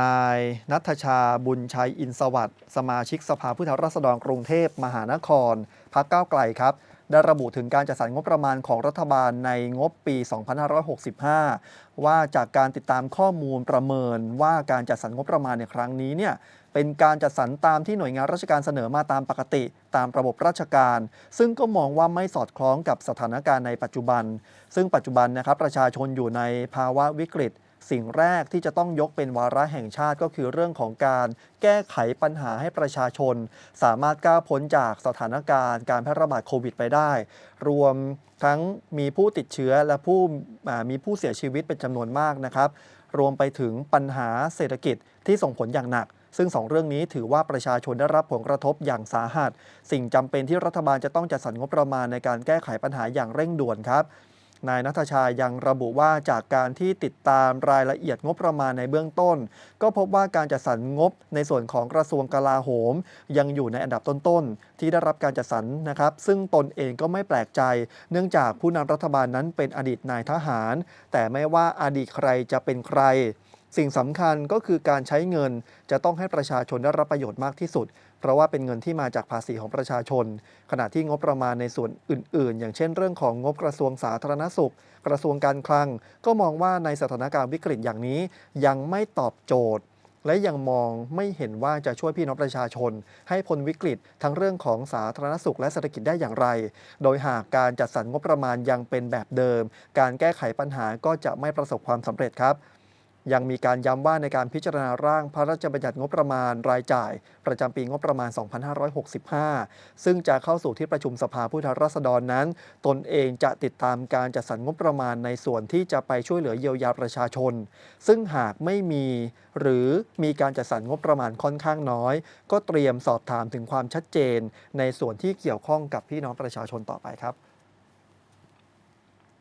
นายนัทชาบุญชัยอินสวัสด์สมาชิกสภาผู้แทนราษฎรกรุงเทพมหานครพักก้าวไกลครับได้ระบุถึงการจัดสรรงบประมาณของรัฐบาลในงบปี 2565 ว่าจากการติดตามข้อมูลประเมินว่าการจัดสรรงบประมาณในครั้งนี้เนี่ยเป็นการจัดสรรตามที่หน่วยงานราชการเสนอมาตามปกติ ตามระบบราชการ ซึ่งก็มองว่าไม่สอดคล้องกับสถานการณ์ในปัจจุบัน ซึ่งปัจจุบันนะครับประชาชนอยู่ในภาวะวิกฤต สิ่งแรกที่จะต้องยกเป็นวาระแห่งชาติก็คือเรื่องของการแก้ไขปัญหาให้ประชาชน สามารถก้าวพ้นจากสถานการณ์การแพร่ระบาดโควิดไปได้ รวมทั้งมีผู้ติดเชื้อและผู้มีผู้เสียชีวิตเป็นจำนวนมากนะครับ รวมไปถึงปัญหาเศรษฐกิจที่ส่งผลอย่างหนักซึ่งสองเรื่องนี้ถือว่าประชาชนได้รับผลกระทบอย่างสาหัส สิ่งจำเป็นที่รัฐบาลจะต้องจัดสรรงบประมาณในการแก้ไขปัญหาอย่างเร่งด่วนครับ นายนัทชายังระบุว่าจากการที่ติดตามรายละเอียดงบประมาณในเบื้องต้น ก็พบว่าการจัดสรรงบในส่วนของกระทรวงกลาโหม ยังอยู่ในอันดับต้นๆ ที่ได้รับการจัดสรรนะครับ ซึ่งตนเองก็ไม่แปลกใจ เนื่องจากผู้นำรัฐบาลนั้นเป็นอดีตนายทหาร แต่ไม่ว่าอดีตใครจะเป็นใคร สิ่งสำคัญก็คือการใช้เงินจะต้องให้ประชาชนได้รับประโยชน์มากที่สุด เพราะว่าเป็นเงินที่มาจากภาษีของประชาชน ขณะที่งบประมาณในส่วนอื่น ๆ อย่างเช่นเรื่องของงบกระทรวงสาธารณสุข กระทรวงการคลัง ก็มองว่าในสถานการณ์วิกฤตอย่างนี้ ยังไม่ตอบโจทย์และยังมองไม่เห็นว่าจะช่วยพี่น้องประชาชน ให้พ้นวิกฤตทั้งเรื่องของสาธารณสุขและเศรษฐกิจได้อย่างไร โดยหากการจัดสรรงบประมาณยังเป็นแบบเดิม การแก้ไขปัญหาก็จะไม่ประสบความสำเร็จครับ ยังมีการย้ำว่าในการพิจารณาร่างพระราชบัญญัติงบประมาณรายจ่าย ประจำปีงบประมาณ 2565 ซึ่งจะเข้าสู่ที่ประชุมสภาผู้แทนราษฎรนั้น ตนเองจะติดตามการจัดสรรงบประมาณในส่วนที่จะไปช่วยเหลือเยียวยาประชาชน ซึ่งหากไม่มี หรือมีการจัดสรรงบประมาณค่อนข้างน้อย ก็เตรียมสอบถามถึงความชัดเจน ในส่วนที่เกี่ยวข้องกับพี่น้องประชาชนต่อไปครับ